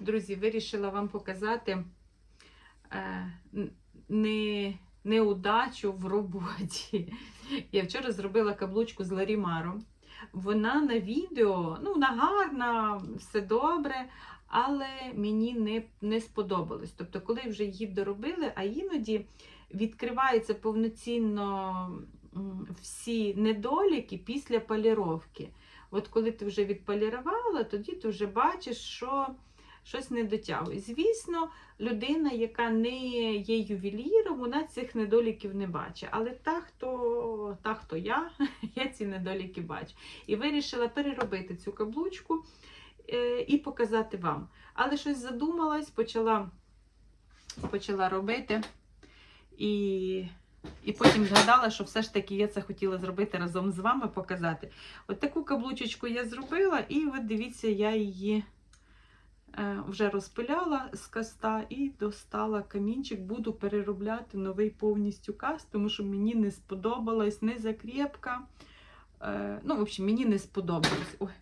Друзі, вирішила вам показати е, не, неудачу в роботі. Я вчора зробила каблучку з Ларімаром. Вона на відео, ну, вона гарна, все добре, але мені не, не сподобалось. Тобто, коли вже її доробили, а іноді відкриваються повноцінно всі недоліки після поліровки. От коли ти вже відполірувала, тоді ти вже бачиш, що щось не дотягує. Звісно, людина, яка не є ювеліром, вона цих недоліків не бачить. Але та, хто, та, хто я, я ці недоліки бачу. І вирішила переробити цю каблучку е, і показати вам. Але щось задумалась, почала, почала робити. І і потім згадала, що все ж таки я це хотіла зробити разом з вами, показати. От таку каблучечку я зробила, і от дивіться, я її вже розпиляла з каста і достала камінчик. Буду переробляти новий повністю каст, тому що мені не сподобалась не закріпка. Е, ну, в общем, мені не сподобалось. Ой.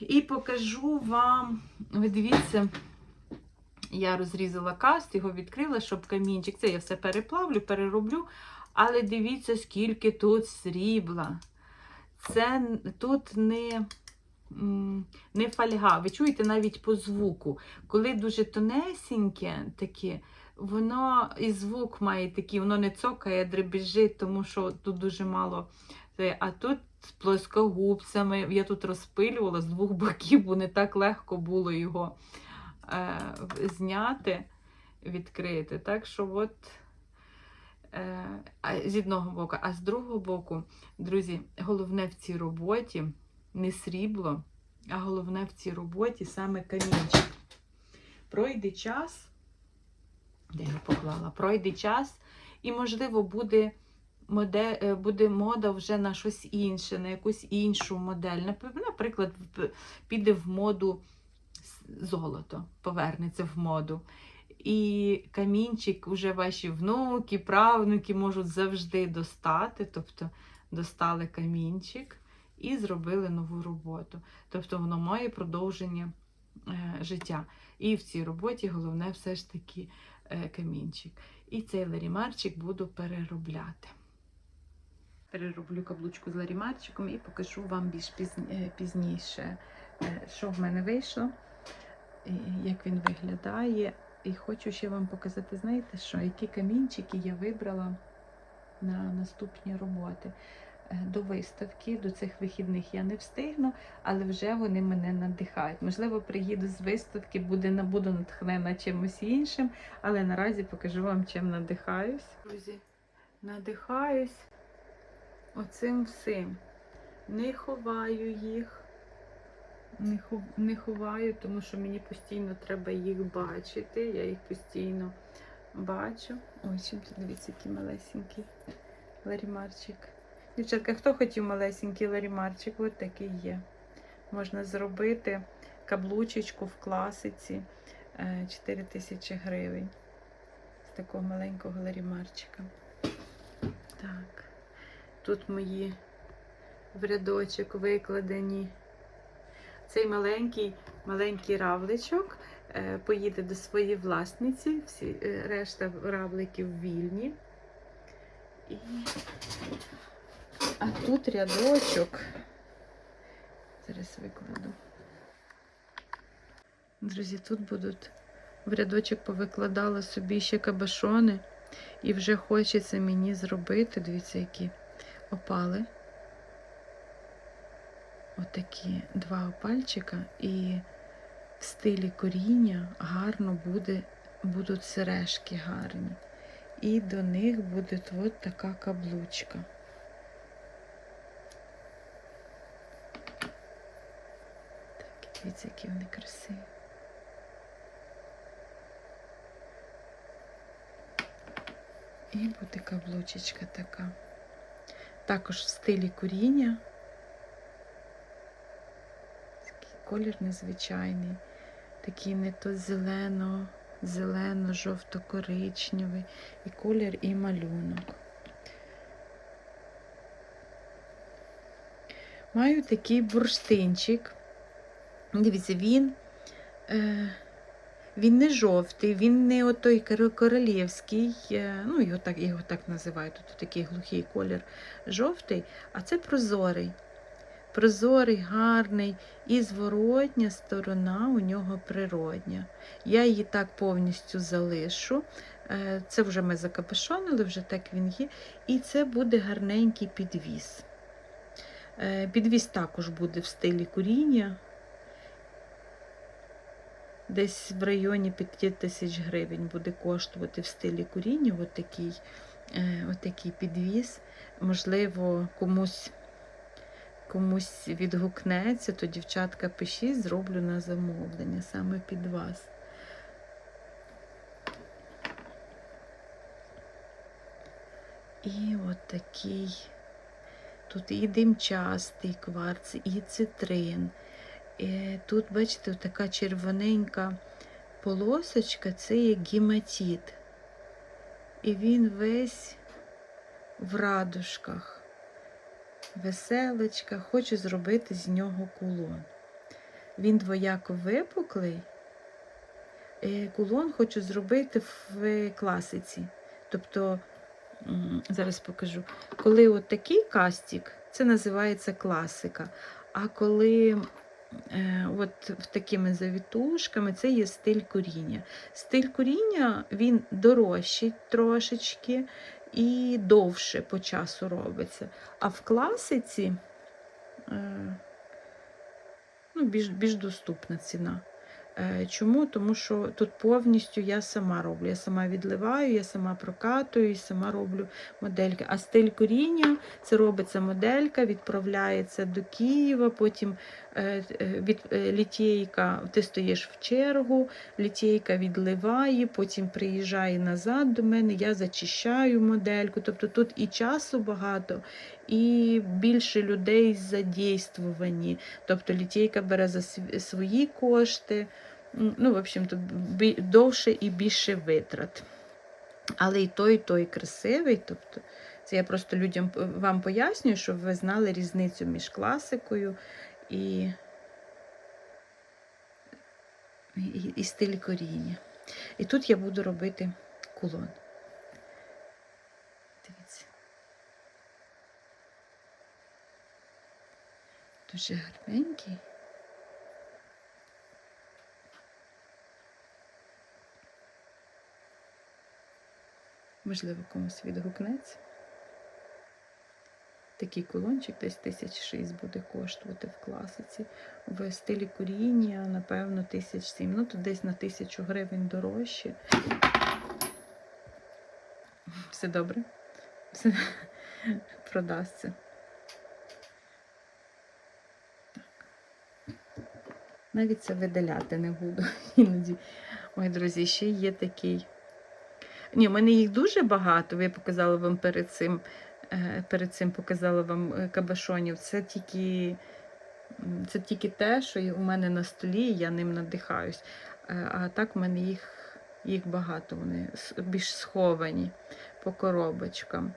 І покажу вам, ви дивіться. Я розрізала каст, його відкрила, щоб камінчик. Це я все переплавлю, перероблю. Але дивіться, скільки тут срібла. Це тут не, не фольга. Ви чуєте навіть по звуку. Коли дуже тонесеньке таке, воно і звук має такий, воно не цокає, дребіжить, тому що тут дуже мало. А тут з плоскогубцями. Я тут розпилювала з двох боків, бо не так легко було його е, зняти, відкрити. Так що от е, з одного боку, а з другого боку, друзі, головне в цій роботі не срібло, а головне в цій роботі саме камінчик. Пройде час, де я поклала, пройде час, і, можливо, буде. Моде, е, буде мода вже на щось інше, на якусь іншу модель. Наприклад, піде в моду золото, повернеться в моду. І камінчик вже ваші внуки, правнуки можуть завжди достати, тобто достали камінчик і зробили нову роботу. Тобто воно має продовження е, життя. І в цій роботі головне все ж таки е, камінчик. І цей ларімарчик буду переробляти. Перероблю каблучку з ларімарчиком і покажу вам більш е, пізніше, що в мене вийшло, як він виглядає. І хочу ще вам показати, знаєте що, які камінчики я вибрала на наступні роботи. Е, До виставки, до цих вихідних я не встигну, але вже вони мене надихають. Можливо, приїду з виставки, буде, буду натхнена чимось іншим, але наразі покажу вам, чим надихаюсь. Друзі, надихаюсь оцим всім. Не ховаю їх. Не, хов... не ховаю, тому що мені постійно треба їх бачити. Я їх постійно бачу. Ой, чим тут дивіться, який малесенький ларімарчик. Дівчатка, хто хотів малесенький ларімарчик? Ось такий є. Можна зробити каблучечку в класиці е, 4 тисячі гривень. З такого маленького ларімарчика. Так. Тут мої в рядочок викладені. Цей маленький, маленький равличок е, поїде до своєї власниці, всі е, решта равликів вільні. І... А тут рядочок. Зараз викладу. Друзі, тут будуть в рядочок повикладала собі ще кабашони. І вже хочеться мені зробити, дивіться, які опали. Отакі два опальчика, і в стилі коріння гарно буде, будуть сережки гарні. І до них буде от така каблучка. Дивіться, які вони красиві. І буде каблучечка така. Також в стилі коріння. Такий колір незвичайний. Такий не то зелено, зелено-жовто-коричневий. І колір, і малюнок. Маю такий бурштинчик. Дивіться, він Е, він не жовтий, він не отой королівський, е, ну його так, його так називають, тут такий глухий колір жовтий, а це прозорий. Прозорий, гарний, і зворотня сторона у нього природня. Я її так повністю залишу. Е, Це вже ми закапешонили, вже так він є. І це буде гарненький підвіз. Підвіз також буде в стилі куріння. Десь в районі 5 тисяч гривень буде коштувати в стилі куріння отакий, е, отакий підвіз. Можливо, комусь, комусь відгукнеться, то дівчатка пишіть, зроблю на замовлення саме під вас. І от такий. Тут і димчастий кварц, і цитрин. Е, Тут, бачите, така червоненька полосочка це є гематит. І він весь в радужках. Веселочка, хочу зробити з нього кулон. Він двояко випуклий. Е, Кулон хочу зробити в класиці. Тобто, зараз покажу. Коли от такий кастик, це називається класика. А коли е, от в такими завітушками, це є стиль коріння. Стиль коріння він дорожчий трошечки і довше по часу робиться. А в класиці е, ну, більш, більш доступна ціна. Е, Чому? Тому що тут повністю я сама роблю. Я сама відливаю, я сама прокатую і сама роблю модельки. А стиль коріння це робиться моделька, відправляється до Києва, потім е, е, від е, літєйка, ти стоїш в чергу, літєйка відливає, потім приїжджає назад до мене, я зачищаю модельку. Тобто тут і часу багато, і більше людей задействовані. Тобто літєйка бере за свої кошти. Ну, в общем, то довше і більше витрат. Але і той, і той красивий. Тобто, це я просто людям вам пояснюю, щоб ви знали різницю між класикою і, і, і стиль коріння. І тут я буду робити кулон. Дивіться. Дуже гарненький. Можливо, комусь відгукнеться. Такий кулончик десь тисяч шість буде коштувати в класиці. В стилі коріння, напевно, тисяч сім. Ну, то десь на тисячу гривень дорожче. Все добре? Все продасться. Навіть це видаляти не буду іноді. Ой, друзі, ще є такий. Ні, в мене їх дуже багато. Я показала вам перед цим. Перед цим показала вам е, кабашонів. Це тільки, це тільки те, що у мене на столі, я ним надихаюсь. Е, А так в мене їх, їх багато, вони більш сховані по коробочкам.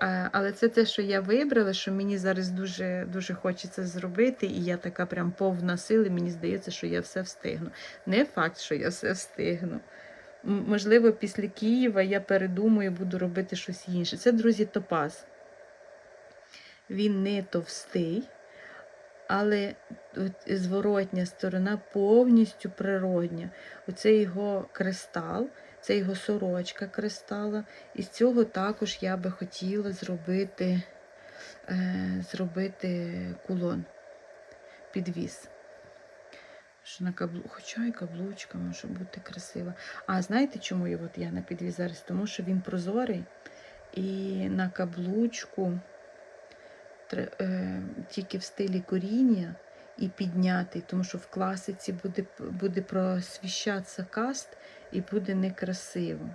Е, Але це те, що я вибрала, що мені зараз дуже, дуже хочеться зробити, і я така прям повна сили, мені здається, що я все встигну. Не факт, що я все встигну. Можливо, після Києва я передумаю, буду робити щось інше. Це, друзі, топаз. Він не товстий, але зворотня сторона повністю природня. Оце його кристал, це його сорочка кристала. І з цього також я би хотіла зробити, е, зробити кулон, підвіз. Що на каблу... Хоча і каблучка може бути красива. А знаєте, чому от я на підві зараз? Тому що він прозорий і на каблучку е, тільки в стилі коріння і піднятий, тому що в класиці буде, буде просвіщатися каст і буде некрасиво.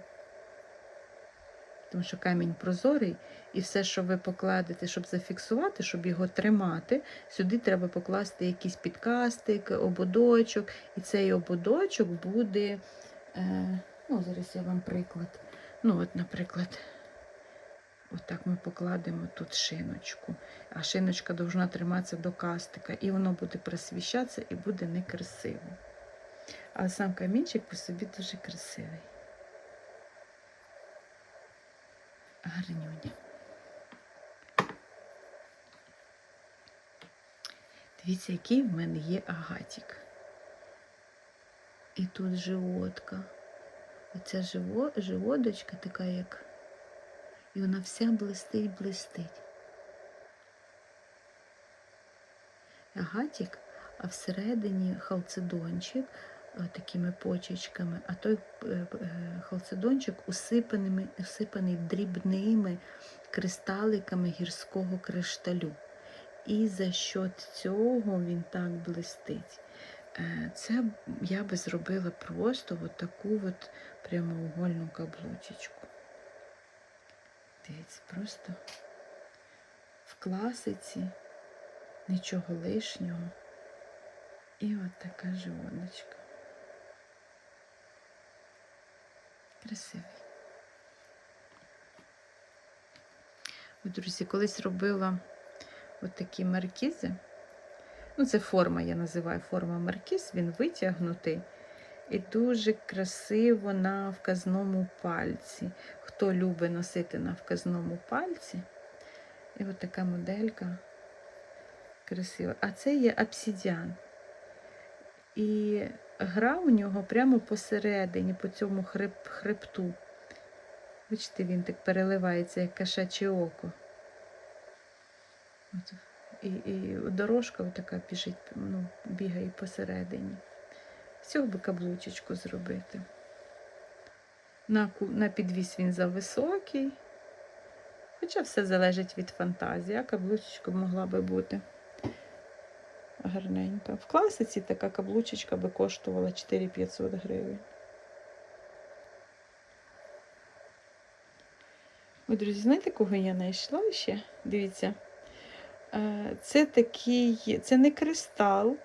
Тому що камінь прозорий, і все, що ви покладете, щоб зафіксувати, щоб його тримати, сюди треба покласти якийсь підкастик, ободочок. І цей ободочок буде. Е, ну, зараз я вам приклад. Ну, от, наприклад, отак ми покладемо тут шиночку. А шиночка повинна триматися до кастика, і воно буде просвіщатися і буде некрасиво. А сам камінчик по собі дуже красивий. Гарнюня. Дивіться, який в мене є агатік. І тут животка. Оця живо, живодочка така, як. І вона вся блистить, блистить. Агатік, а всередині халцедончик такими почечками, а той е, е, халцедончик усипаними, усипаний дрібними кристаликами гірського кришталю. І за счет цього він так блистить. Е, Це я би зробила просто от таку от прямоугольну каблучечку. Дивіться, просто в класиці, нічого лишнього. І от така живоночка. Красивий. От, друзі, колись робила от такі маркізи. Ну, це форма, я називаю форма маркіз, він витягнутий і дуже красиво на вказному пальці. Хто любить носити на вказному пальці. І от така моделька красива. А це є обсидіан. І гра у нього прямо посередині, по цьому хреб, хребту. Бачите, він так переливається, як кошаче око. От. І, і дорожка така біжить, ну, бігає посередині. З цього би каблучечку зробити. На, на підвіс він зависокий. Хоча все залежить від фантазії, а каблучечка могла би бути гарненька. В класиці така каблучечка би коштувала 4500 гривень. Ой, друзі, знаєте, кого я знайшла ще? Дивіться. Е, Це такий, це не кристал,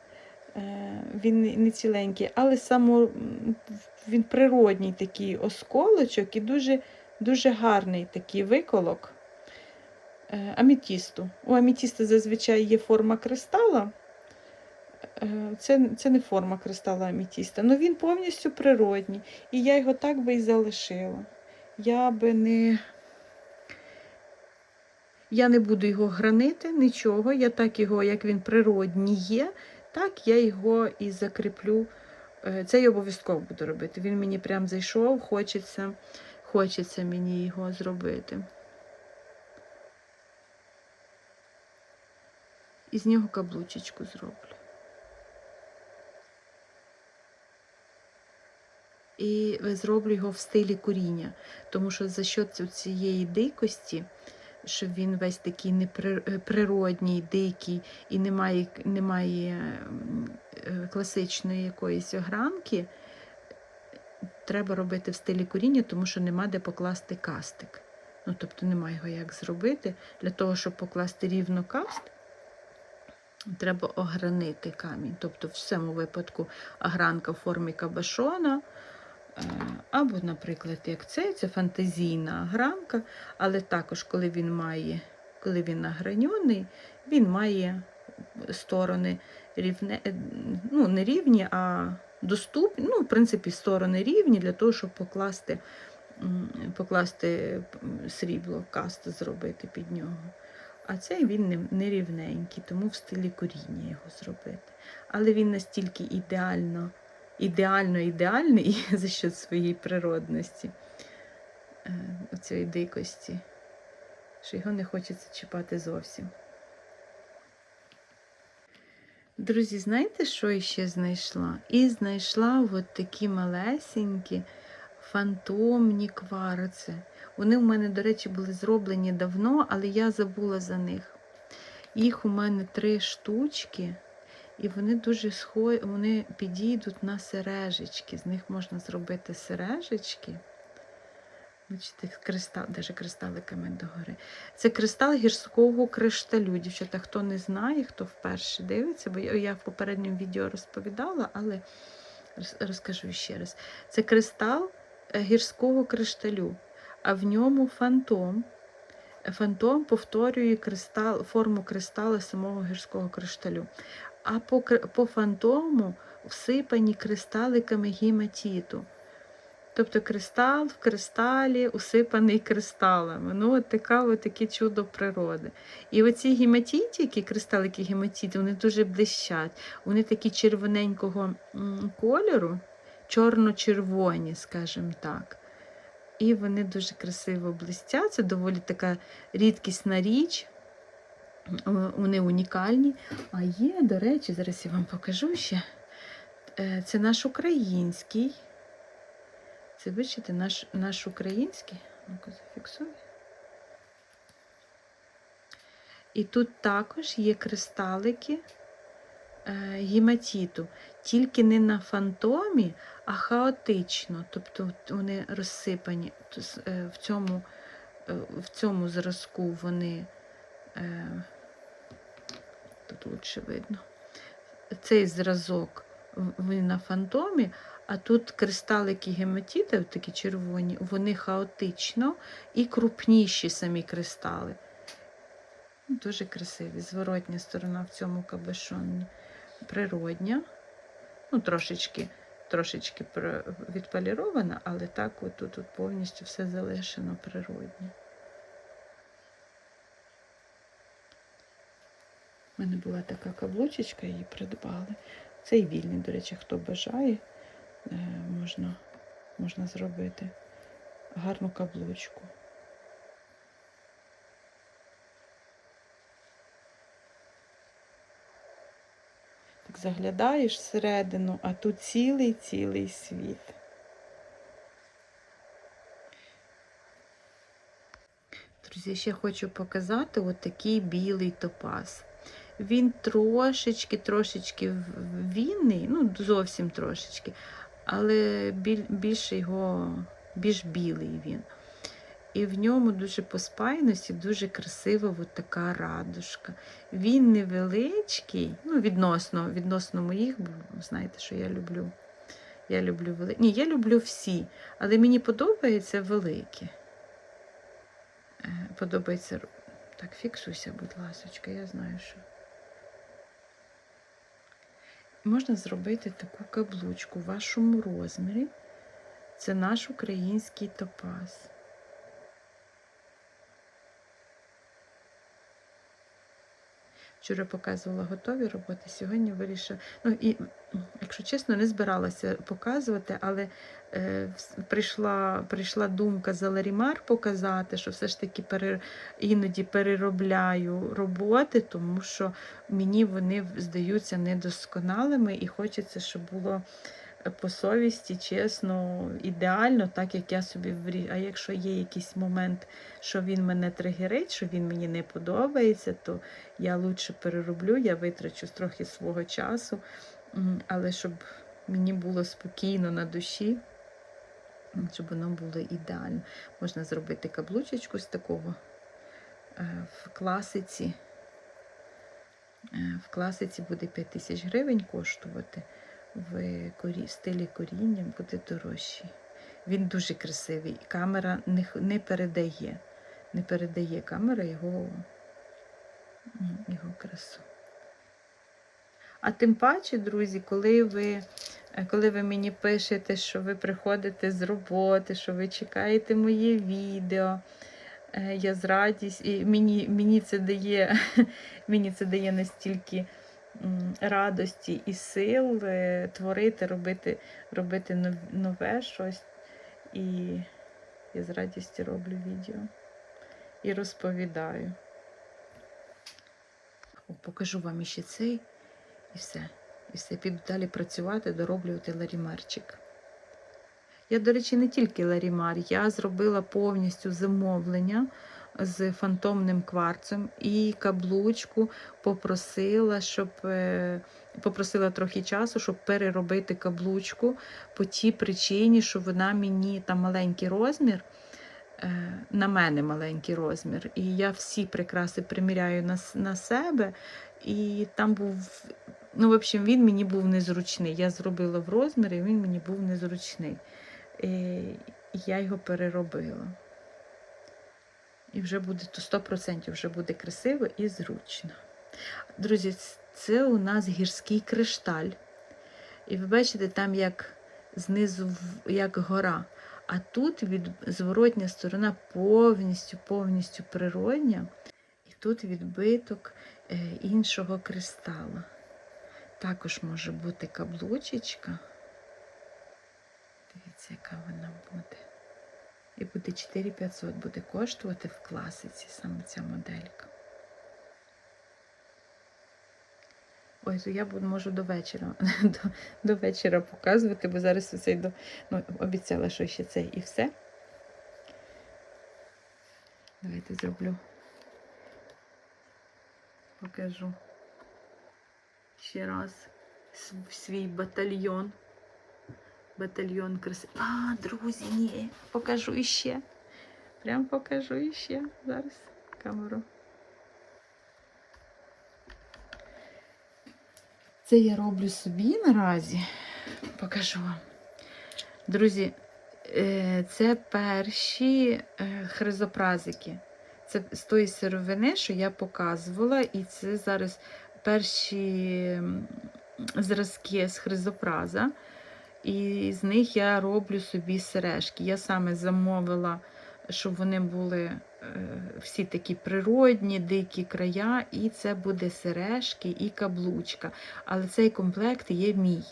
е, він не- ціленький, але само він природній такий осколочок і дуже, дуже гарний такий виколок е, амітісту. У амітіста зазвичай є форма кристала. Е, Це, це не форма кристала амітіста, але він повністю природній. І я його так би і залишила. Я би не. Я не буду його гранити, нічого. Я так його, як він природній є, так я його і закріплю. Е, Це я обов'язково буду робити. Він мені прям зайшов, хочеться, хочеться мені його зробити. І з нього каблучечку зроблю. І зроблю його в стилі коріння, тому що за счет цієї дикості що він весь такий неприродній, дикий і немає, немає е, класичної якоїсь огранки, треба робити в стилі коріння, тому що нема де покласти кастик. Ну, тобто немає його як зробити. Для того, щоб покласти рівно каст, треба огранити камінь. Тобто, в цьому випадку огранка в формі кабашона. Е, Або, наприклад, як цей, це фантазійна гранка, але також, коли він має, коли він награньоний, він має сторони рівне, е, ну, не рівні, а доступні. Ну, в принципі, сторони рівні для того, щоб покласти, покласти срібло, каст зробити під нього. А цей він не, не рівненький, тому в стилі коріння його зробити. Але він настільки ідеально ідеально ідеальний за счет своєї природності, е, цієї дикості, що його не хочеться чіпати зовсім. Друзі, знаєте, що я ще знайшла? І знайшла от такі малесенькі фантомні кварци. Вони у мене, до речі, були зроблені давно, але я забула за них. Їх у мене три штучки. І вони дуже схожі, вони підійдуть на сережечки. З них можна зробити сережечки. Бачите, кристал, даже кристаликами догори. Це кристал гірського кришталю. Дівчата, хто не знає, хто вперше дивиться, бо я в попередньому відео розповідала, але розкажу ще раз. Це кристал е, гірського кришталю, а в ньому фантом. Фантом повторює кристал, форму кристала самого гірського кришталю. А по, по фантому всипані кристаликами гематіту. Тобто кристал в кристалі усипаний кристалами. Ну, от така, от таке чудо природи. І оці гематітики, кристалики гематіту, вони дуже блищать. Вони такі червоненького кольору, чорно-червоні, скажімо так. І вони дуже красиво блистять. Це доволі така рідкісна річ. О, Вони унікальні. А є, до речі, зараз я вам покажу ще. Е, Це наш український. Це бачите, наш, наш український. Ну-ка, зафіксую. І тут також є кристалики е, гематіту, тільки не на фантомі, а хаотично. Тобто вони розсипані е, в цьому, е, в цьому зразку вони. Тут видно. Цей зразок він на фантомі, а тут кристалики гематіта, такі червоні, вони хаотично і крупніші самі кристали. Ну, Дуже красиві. Зворотня сторона в цьому кабешоні природня. Ну, трошечки, трошечки відполірована, але так от повністю все залишено природнє. У мене була така каблучечка, її придбали. Цей вільний, до речі, хто бажає, е, можна, можна зробити гарну каблучку. Так заглядаєш всередину, а тут цілий-цілий світ. Друзі, ще хочу показати от такий білий топаз. Він трошечки, трошечки в- вінний, ну зовсім трошечки, але біль, більше його, більш білий він. І в ньому дуже по спайності, дуже красива от така радужка. Він невеличкий, ну, відносно, відносно моїх, бо знаєте, що я люблю. Я люблю великі. Ні, я люблю всі, але мені подобається великі. Е, Подобається. Так, фіксуйся, будь ласочка, я знаю, що. Можна зробити таку каблучку в вашому розмірі. Це наш український топаз. Вчора показувала готові роботи, сьогодні вирішила. Ну і, якщо чесно, не збиралася показувати, але е, прийшла, прийшла думка за Ларімар показати, що все ж таки перер... іноді переробляю роботи, тому що мені вони здаються недосконалими і хочеться, щоб було по совісті, чесно, ідеально, так як я собі врі. А якщо є якийсь момент, що він мене тригерить, що він мені не подобається, то я лучше перероблю, я витрачу трохи свого часу, але щоб мені було спокійно на душі, щоб воно було ідеально. Можна зробити каблучечку з такого е, в класиці. Е, В класиці буде 5 тисяч гривень коштувати, в корі... стилі коріння буде дорожчий. Він дуже красивий. Камера не, не передає. Не передає камера його, його красу. А тим паче, друзі, коли ви, коли ви мені пишете, що ви приходите з роботи, що ви чекаєте моє відео, е, я з радістю, і мені, мені, це дає, мені це дає настільки радості і сил е, творити, робити, робити нове щось. І я з радістю роблю відео і розповідаю. О, покажу вам іще цей і все. І все, піду далі працювати, дороблювати ларімарчик. Я, до речі, не тільки ларімар, я зробила повністю замовлення з фантомним кварцем і каблучку попросила, щоб е, попросила трохи часу, щоб переробити каблучку по тій причині, що вона мені там маленький розмір. е, На мене маленький розмір, і я всі прикраси приміряю на, на себе. І там був, ну, в общем, він мені був незручний. Я зробила в розмірі, і він мені був незручний. І я його переробила. І вже буде то 100% вже буде красиво і зручно. Друзі, це у нас гірський кришталь. І ви бачите, там як знизу як гора. А тут від зворотня сторона повністю, повністю природня. І тут відбиток е, іншого кристала. Також може бути каблучечка. Дивіться, яка вона буде. І буде 4500 буде коштувати в класиці саме ця моделька. Ой, то я можу до вечора, до, до вечора показувати, бо зараз оцей до. Ну, обіцяла, що ще це і все. Давайте зроблю. Покажу ще раз свій батальйон. Батальйон краси. А, друзі, ні, покажу іще. Прям покажу іще. Зараз камеру. Це я роблю собі наразі. Покажу вам. Друзі, е, це перші е, хризопразики. Це з тої сировини, що я показувала, і це зараз перші зразки з хризопраза. І з них я роблю собі сережки. Я саме замовила, щоб вони були е, всі такі природні, дикі края, і це буде сережки і каблучка. Але цей комплект є мій.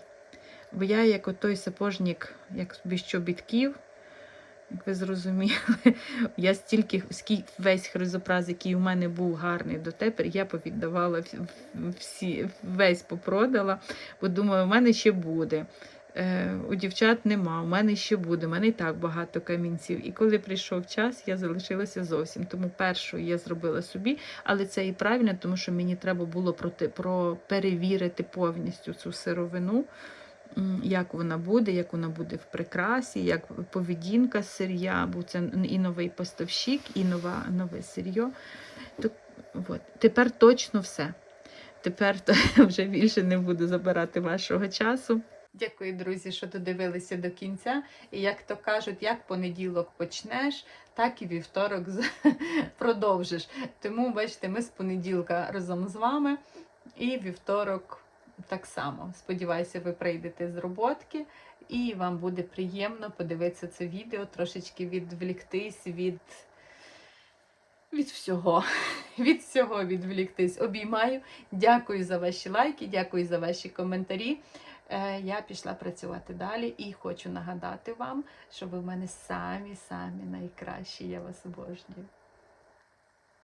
Бо я, як отой сапожник, як без чобітків, як ви зрозуміли, я стільки весь хризопраз, який у мене був гарний дотепер, я повіддавала всі, весь попродала, бо думаю, у мене ще буде. Е, у дівчат нема, у мене ще буде, у мене і так багато камінців. І коли прийшов час, я залишилася зовсім. Тому першу я зробила собі, але це і правильно, тому що мені треба було проти, про, перевірити повністю цю сировину, як вона буде, як вона буде в прикрасі, як поведінка сир'я, бо це і новий поставщик, і нова, нове от. Тепер точно все. Тепер то вже більше не буду забирати вашого часу. Дякую, друзі, що додивилися до кінця. І як то кажуть, як понеділок почнеш, так і вівторок продовжиш. Тому, бачите, ми з понеділка разом з вами, і вівторок так само. Сподіваюся, ви прийдете з роботки, і вам буде приємно подивитися це відео, трошечки відвліктись від. Від всього, від всього відвліктись. Обіймаю. Дякую за ваші лайки, дякую за ваші коментарі. Е, Я пішла працювати далі і хочу нагадати вам, що ви в мене самі-самі найкращі. Я вас обожнюю.